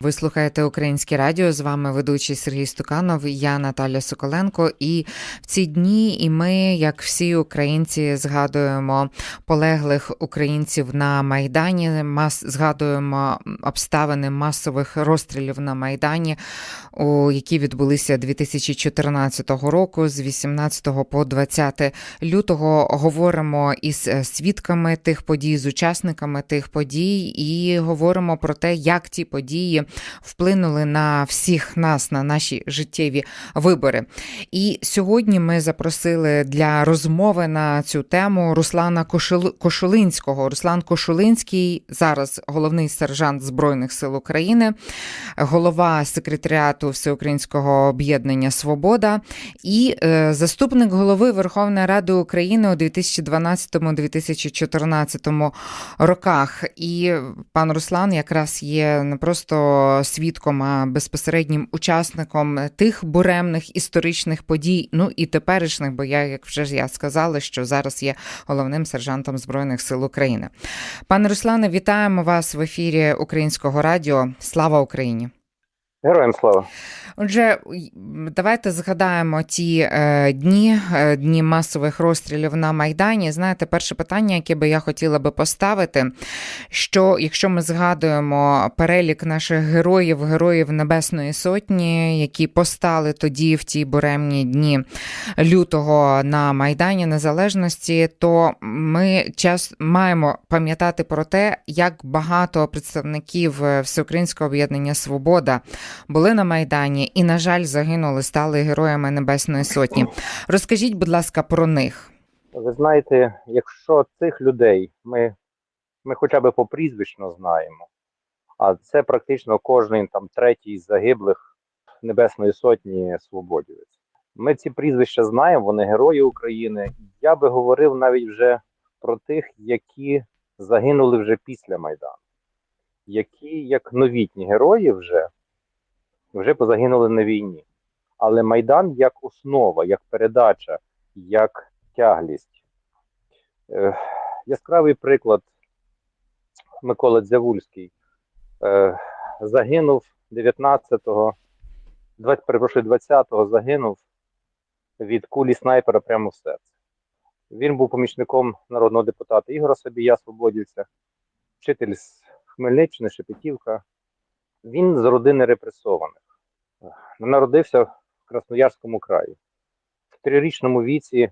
Ви слухаєте Українське Радіо. З вами ведучий Сергій Стуканов, я Наталя Соколенко. І в ці дні і ми, як всі українці, згадуємо полеглих українців на майдані. Мас згадуємо обставини масових розстрілів на майдані, у які відбулися 2014 року, з 18 по 20 лютого. Говоримо із е, свідками тих подій, з учасниками тих подій, і говоримо про те, як ті події вплинули на всіх нас, на наші життєві вибори. І сьогодні ми запросили для розмови на цю тему Руслана Кошул... Кошулинського. Руслан Кошулинський зараз головний сержант Збройних сил України, голова секретаріату Всеукраїнського об'єднання Свобода і е, заступник голови Верховної Ради України у 2012-2014 роках. І пан Руслан якраз є не просто свідком, а безпосереднім учасником тих буремних історичних подій, ну і теперішніх, бо я, як вже ж я сказала, що зараз є головним сержантом Збройних сил України. Пане Руслане, вітаємо вас в ефірі Українського радіо. Слава Україні! Героям слава. Отже, давайте згадаємо ті е, дні, е, дні масових розстрілів на Майдані. Знаєте, перше питання, яке би я хотіла би поставити, що якщо ми згадуємо перелік наших героїв, героїв Небесної Сотні, які постали тоді в ті буремні дні лютого на Майдані Незалежності, то ми час маємо пам'ятати про те, як багато представників е, Всеукраїнського об'єднання Свобода були на Майдані і, на жаль, загинули, стали героями Небесної Сотні. Розкажіть, будь ласка, про них. Ви знаєте, якщо цих людей ми, ми хоча б по прізвищно знаємо, а це практично кожен там третій з загиблих Небесної Сотні свободівець. Ми ці прізвища знаємо, вони герої України. Я би говорив навіть вже про тих, які загинули вже після Майдану, які як новітні герої вже, вже позагинули на війні. Але Майдан як основа, як передача, як тяглість. Е, яскравий приклад Микола Дзявульський е, загинув 19-го, 20, перепрошую, 20-го загинув від кулі снайпера прямо в серце. Він був помічником народного депутата Ігора Собія, свободівця, вчитель з Хмельниччини, Шепетівка. Він з родини репресованих. Народився в Красноярському краї. В трирічному віці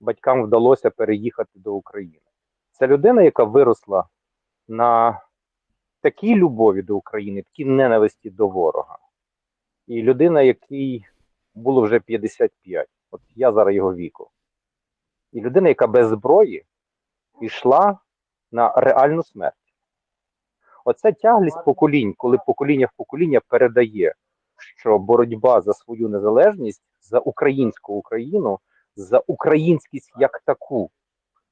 батькам вдалося переїхати до України. Це людина, яка виросла на такій любові до України, такій ненависті до ворога. І людина, якій було вже 55, от я зараз його віку. І людина, яка без зброї йшла на реальну смерть. Оце тяглість поколінь, коли покоління в покоління передає, що боротьба за свою незалежність, за українську Україну за українськість як таку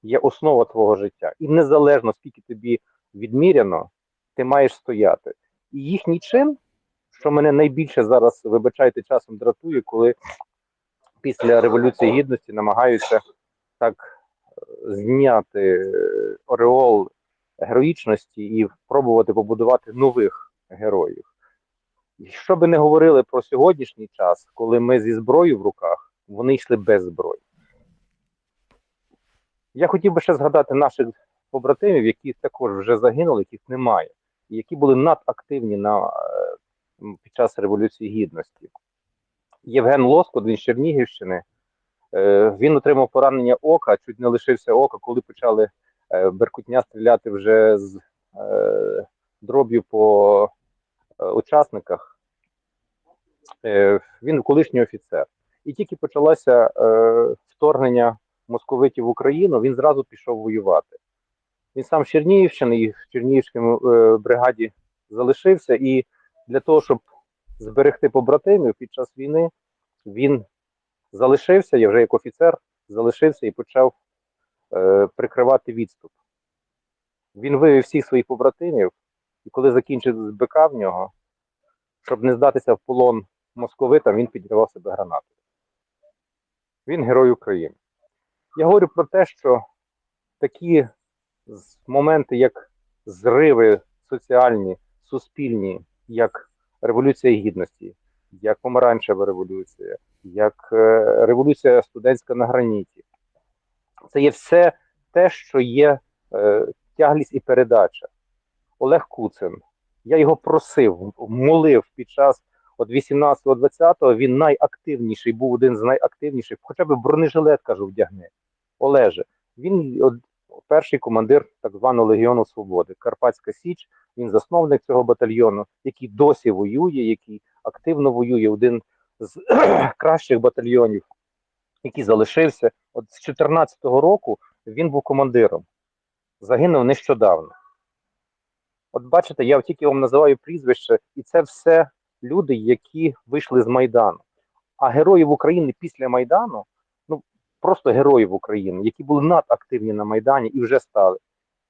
є основа твого життя. І незалежно скільки тобі відміряно, ти маєш стояти. І їхній чин, що мене найбільше зараз, вибачайте, часом дратує, коли після Революції Гідності намагаються так е, зняти е, ореол героїчності і пробувати побудувати нових героїв. Що би не говорили про сьогоднішній час, коли ми зі зброєю в руках, вони йшли без зброї. Я хотів би ще згадати наших побратимів, які також вже загинули, яких немає, і які були надактивні на, е, під час Революції Гідності. Євген Лоскот, він з Чернігівщини, е, він отримав поранення ока, чуть не лишився ока, коли почали е, Беркутня стріляти вже з дроб'ю по учасниках. Е, він колишній офіцер. І тільки почалося е, вторгнення московитів в Україну, він зразу пішов воювати. Він сам з Чернігівщини і в Чернігівській е, бригаді залишився, і для того, щоб зберегти побратимів під час війни, він залишився, я вже як офіцер залишився і почав прикривати відступ. Він вивів всіх своїх побратимів, і коли закінчив БК в нього, щоб не здатися в полон московитам, він підірвав себе гранатою. Він герой України. Я говорю про те, що такі моменти, як зриви соціальні, суспільні як Революція Гідності, як Помаранчева революція, як е, революція студентська на граніті. Це є все те, що є е, тяглість і передача. Олег Куцин. Я його просив, молив під час от 18-20 він найактивніший, був один з найактивніших, хоча б бронежилет, кажу, вдягни. Олеже, він от, перший командир так званого Легіону Свободи, Карпатська Січ, він засновник цього батальйону, який досі воює, який активно воює, один з кращих батальйонів, який залишився. От з 14-го року він був командиром, загинув нещодавно. От бачите, я тільки вам називаю прізвище, і це все люди, які вийшли з Майдану. А героїв України після Майдану, ну просто героїв України, які були надактивні на Майдані і вже стали.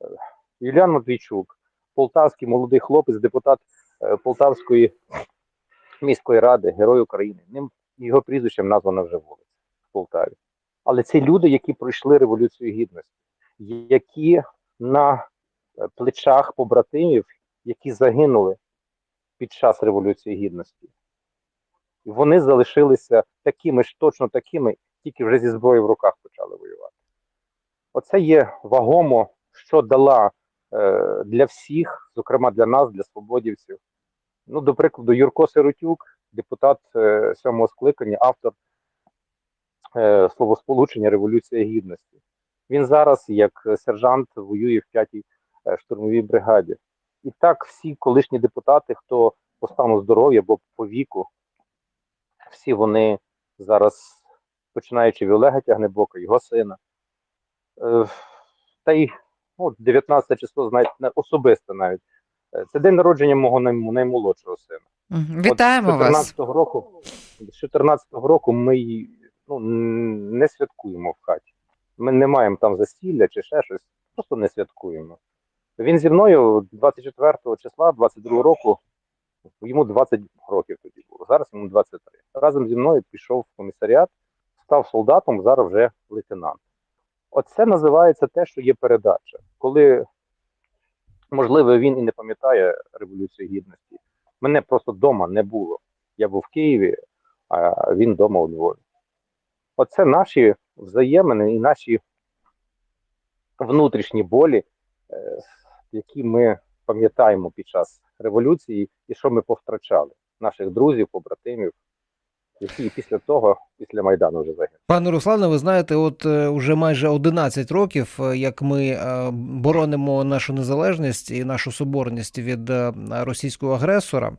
Е, Юліан Матвійчук, полтавський молодий хлопець, депутат е, Полтавської міської ради, герой України. Ним його прізвищем названа вже вулиця в Полтаві. Але це люди, які пройшли Революцію Гідності, які на е, плечах побратимів, які загинули під час Революції Гідності. Вони залишилися такими ж, точно такими, тільки вже зі зброєю в руках почали воювати. Оце є вагомо, що дала е, для всіх, зокрема для нас, для свободівців. Ну, до прикладу, Юрко Сиротюк, депутат е, сьомого скликання, автор е, словосполучення Революція Гідності. Він зараз, як сержант, воює в 5-й е, штурмовій бригаді. І так всі колишні депутати, хто по стану здоров'я або по віку, всі вони зараз, починаючи від Олега Тягнебока, його сина. Е, та й ну, 19 число, знаєте, особисто навіть. Е, Це день народження мого най- наймолодшого сина. Вітаємо От з 14-го року, з 14-го року ми ну, не святкуємо в хаті. Ми не маємо там застілля чи ще щось, просто не святкуємо. Він зі мною 24 числа 22 року, йому 20 років тоді було, зараз йому 23. Разом зі мною пішов в комісаріат, став солдатом, зараз вже лейтенант. Оце називається те, що є передача. Коли, можливо, він і не пам'ятає Революцію Гідності. Мене просто вдома не було. Я був в Києві, а він вдома у Львові. Оце наші взаємини і наші внутрішні болі, е, які ми пам'ятаємо під час революції, і що ми повтрачали наших друзів, побратимів, які після того, після Майдану вже загинули. Пане Руслане, ви знаєте, от е, уже майже 11 років, е, як ми е, боронимо нашу незалежність і нашу соборність від російського агресора.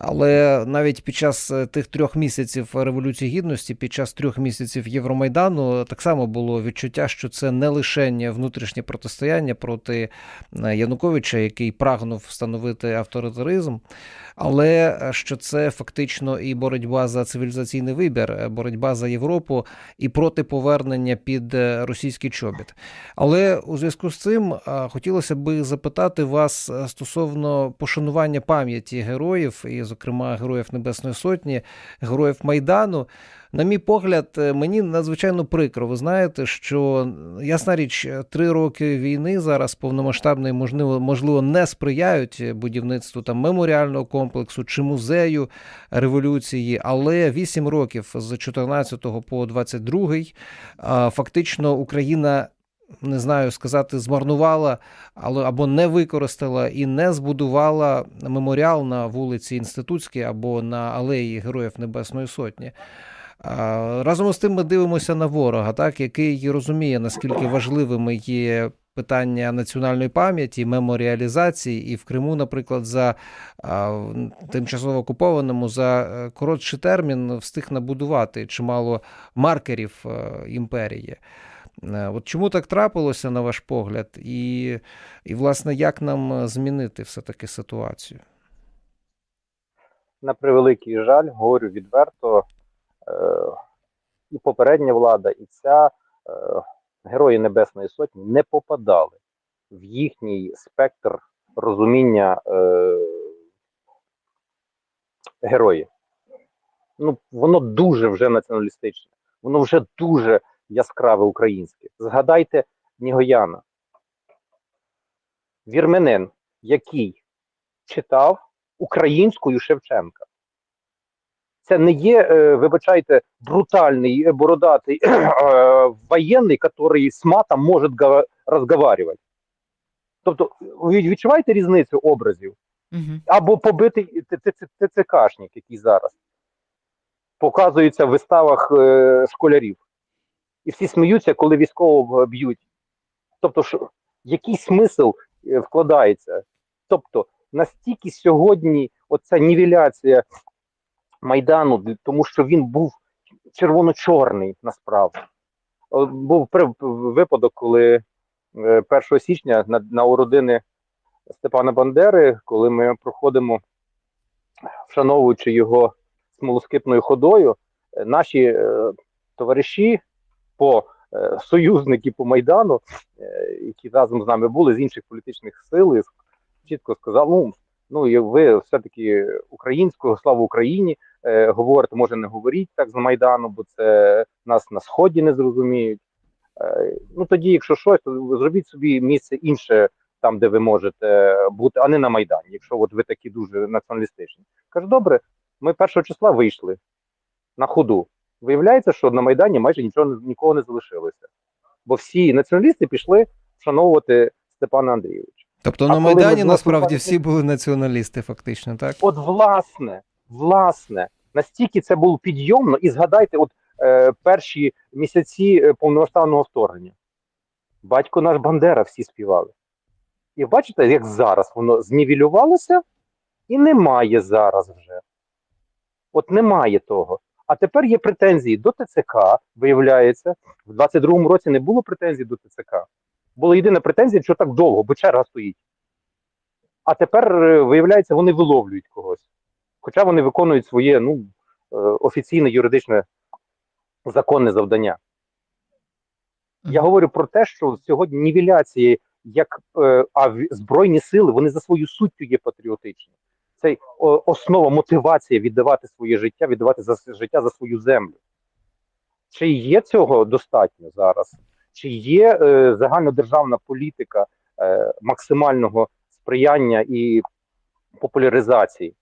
Але навіть під час е, тих трьох місяців Революції Гідності, під час трьох місяців Євромайдану, так само було відчуття, що це не лише внутрішнє протистояння проти е, Януковича, який прагнув встановити авторитаризм, але е, що це фактично і боротьба за цивілізаційний вибір, е, боротьба за Європу і проти повернення під е, російський чобіт. Але у зв'язку з цим е, хотілося би запитати вас е, стосовно пошанування пам'яті героїв, і, зокрема, героїв Небесної Сотні, героїв Майдану. На мій погляд, е, мені надзвичайно прикро. Ви знаєте, що ясна річ, е, три роки війни зараз повномасштабної можливо, можливо не сприяють будівництву там меморіального комплексу чи музею революції, але вісім років з 14 по 22 а, фактично Україна. Не знаю сказати, змарнувала, або не використала і не збудувала меморіал на вулиці Інститутській або на алеї Героїв Небесної Сотні. Разом з тим ми дивимося на ворога, так який розуміє, наскільки важливими є питання національної пам'яті, меморіалізації, і в Криму, наприклад, за тимчасово окупованому за е, коротший термін встиг набудувати чимало маркерів е, імперії. Е, От чому так трапилося, на ваш погляд, і, і власне, як нам е, змінити все-таки ситуацію? На превеликий жаль, говорю відверто, е, і попередня влада, і ця герої Небесної Сотні не попадали в їхній спектр розуміння героїв. Ну, воно дуже вже націоналістичне, воно вже дуже яскраве українське. Згадайте Нігояна, вірменин, який читав українською Шевченка. Це не є, е, вибачайте, брутальний е, бородатий е, воєнний, який з матом може розговарювати. Тобто, ви відчуваєте різницю образів? Мгм. Або побитий ТЦКшник, який зараз показується в виставах е, школярів. І всі сміються, коли військового б'ють. Тобто, що, який смисл е, вкладається? Тобто, настільки сьогодні оця нівеляція Майдану, тому що він був червоно-чорний насправді. Був випадок, коли е, 1 січня на, на у родини Степана Бандери, коли ми проходимо, вшановуючи його смолоскипною ходою, е, наші е, товариші по е, союзники по Майдану, е, які разом з нами були з інших політичних сил, і чітко сказали: ну, ну ви все-таки українського, слава Україні, е, говорите, може не говоріть так з Майдану, бо це нас на сході не зрозуміють. Ну тоді, якщо щось, то зробіть собі місце інше там, де ви можете бути, а не на Майдані, якщо от ви такі дуже націоналістичні. Кажу, добре, ми першого числа вийшли на ходу. Виявляється, що на Майдані майже нічого нікого не залишилося. Бо всі націоналісти пішли вшановувати Степана Андрійовича. Тобто А на Майдані насправді всі були націоналісти, фактично, так? От, власне, власне, настільки це було підйомно, і згадайте, от е, перші місяці е, повномасштабного вторгнення. Батько наш Бандера всі співали. І бачите, як зараз воно знівелювалося, і немає зараз вже. От немає того. А тепер є претензії до ТЦК, виявляється. В 22-му році не було претензій до ТЦК. Була єдина претензія, що так довго, бо черга стоїть. А тепер, е, виявляється, вони виловлюють когось. Хоча вони виконують своє ну, е, офіційне юридичне законне завдання. Я говорю про те, що сьогодні нівеляції, як е, а збройні сили, вони за свою суттю є патріотичні. Це основа мотивація віддавати своє життя, віддавати за життя за свою землю. Чи є цього достатньо зараз? Чи є е, загальнодержавна політика е, максимального сприяння і популяризації?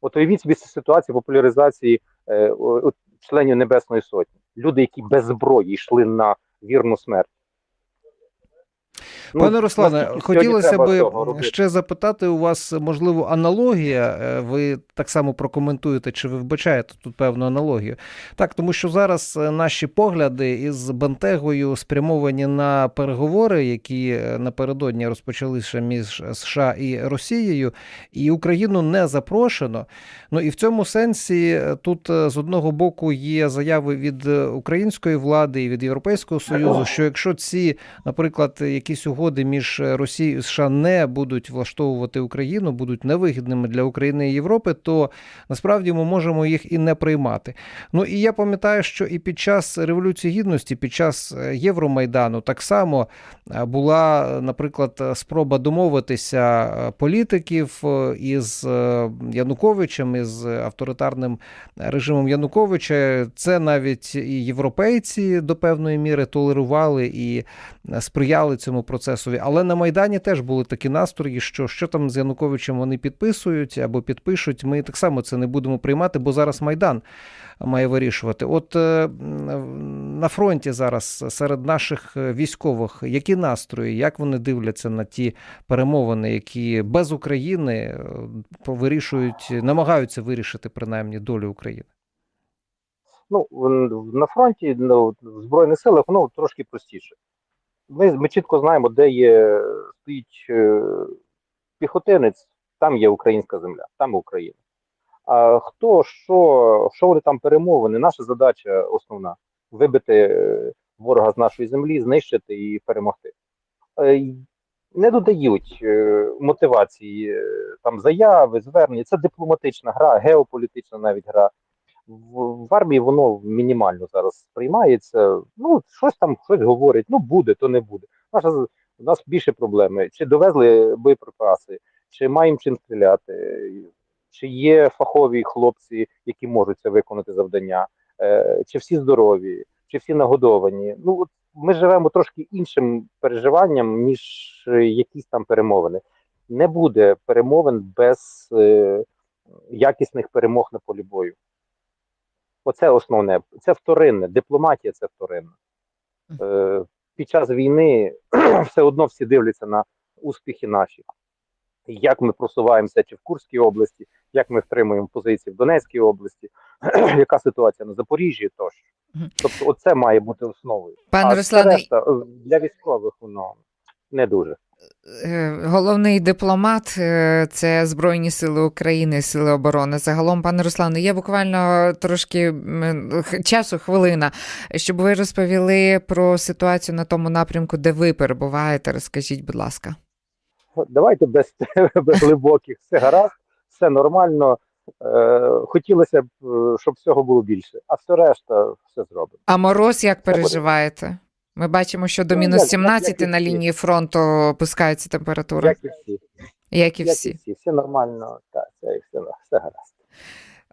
От уявіть собі ситуацію популяризації е, членів Небесної Сотні. Люди, які без зброї йшли на вірну смерть. Ну, Пане Руслане, хотілося робити? ще запитати у вас, можливо, аналогія. е, Ви так само прокоментуєте, чи ви вбачаєте тут певну аналогію? Так, тому що зараз е, наші погляди із Бентегою спрямовані на переговори, які е, напередодні розпочалися між США і Росією, і Україну не запрошено. Ну і в цьому сенсі тут з одного боку є заяви від української влади і від Європейського союзу, що якщо ці наприклад, якісь угоди між Росією і США не будуть влаштовувати Україну, будуть невигідними для України і Європи, то насправді ми можемо їх і не приймати. Ну і я пам'ятаю, що і під час Революції Гідності, під час е, Євромайдану, так само е, була, е, наприклад, е, спроба домовитися е, політиків е, із е, Януковичем, із авторитарним режимом Януковича. Це навіть і європейці до певної міри толерували і сприяли цьому процесові. Але на Майдані теж були такі настрої, що що там з Януковичем вони підписують або підпишуть. Ми так само це не будемо приймати, бо зараз Майдан має вирішувати. От е, на фронті зараз серед наших військових які настрої, як вони дивляться на ті перемовини, які без України е, вирішують, намагаються вирішити принаймні долю України. Ну, на фронті, ну, в Збройних силах, воно трошки простіше. Ми, ми чітко знаємо, де є стоїть е, піхотинець, там є українська земля, там Україна. А хто, що, що вони там перемовини? Наша задача основна вибити е, ворога з нашої землі, знищити і перемогти. Е, Не додають е, мотивації там заяви, звернення. Це дипломатична гра, геополітична навіть гра. В, в армії воно мінімально зараз сприймається. Ну, щось там щось говорять, ну буде, то не буде. Наша у нас більше проблеми. Чи довезли боєприпаси, чи маємо чим стріляти, чи є фахові хлопці, які можуть це виконати завдання, е, чи всі здорові, чи всі нагодовані. Ну от ми живемо трошки іншим переживанням, ніж якісь там перемовини. не буде перемовин без е, якісних перемог на полі бою. Оце основне. Це вторинне. Дипломатія це вторинне. Е, під час війни все одно всі дивляться на успіхи наші. Як ми просуваємося чи в Курській області, як ми втримуємо позиції в Донецькій області, яка ситуація на Запоріжжі тощо. Тобто, оце має бути основою. Пане Руслане, решта, е, для військових воно не дуже. Е, Головний дипломат е, це Збройні Сили України, Сили оборони. Загалом, пане Руслане, є буквально трошки часу, хвилина, щоб ви розповіли про ситуацію на тому напрямку, де ви перебуваєте. Розкажіть, будь ласка. Давайте без, без глибоких, все гаразд, все нормально. Е, хотілося б, щоб всього було більше, а все решта все зробимо. А мороз як переживаєте? Ми бачимо, що до Ну, мінус як- 17 на лінії фронту опускається температура, Як і всі, як і як і всі. всі, все нормально, так, це все, все гаразд.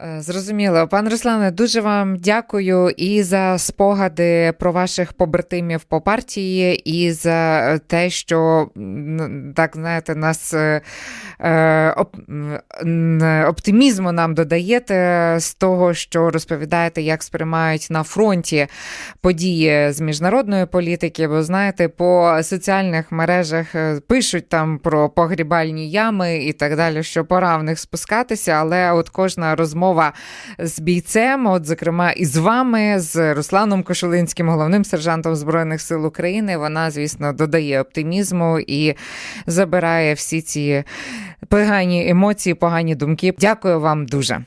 Е, Зрозуміло, пане Руслане, дуже вам дякую і за спогади про ваших побратимів по партії, і за е, те, що так знаєте, нас е, оптимізму нам додаєте з того, що розповідаєте, як сприймають на фронті події з міжнародної політики. Бо знаєте, по соціальних мережах е, пишуть там про погрібальні ями і так далі, що пора в них спускатися, але от кожна розмова з бійцем, от зокрема і з вами, з Русланом Кошулинським, головним сержантом Збройних сил України, вона, звісно, додає оптимізму і забирає всі ці погані емоції, погані думки. Дякую вам дуже.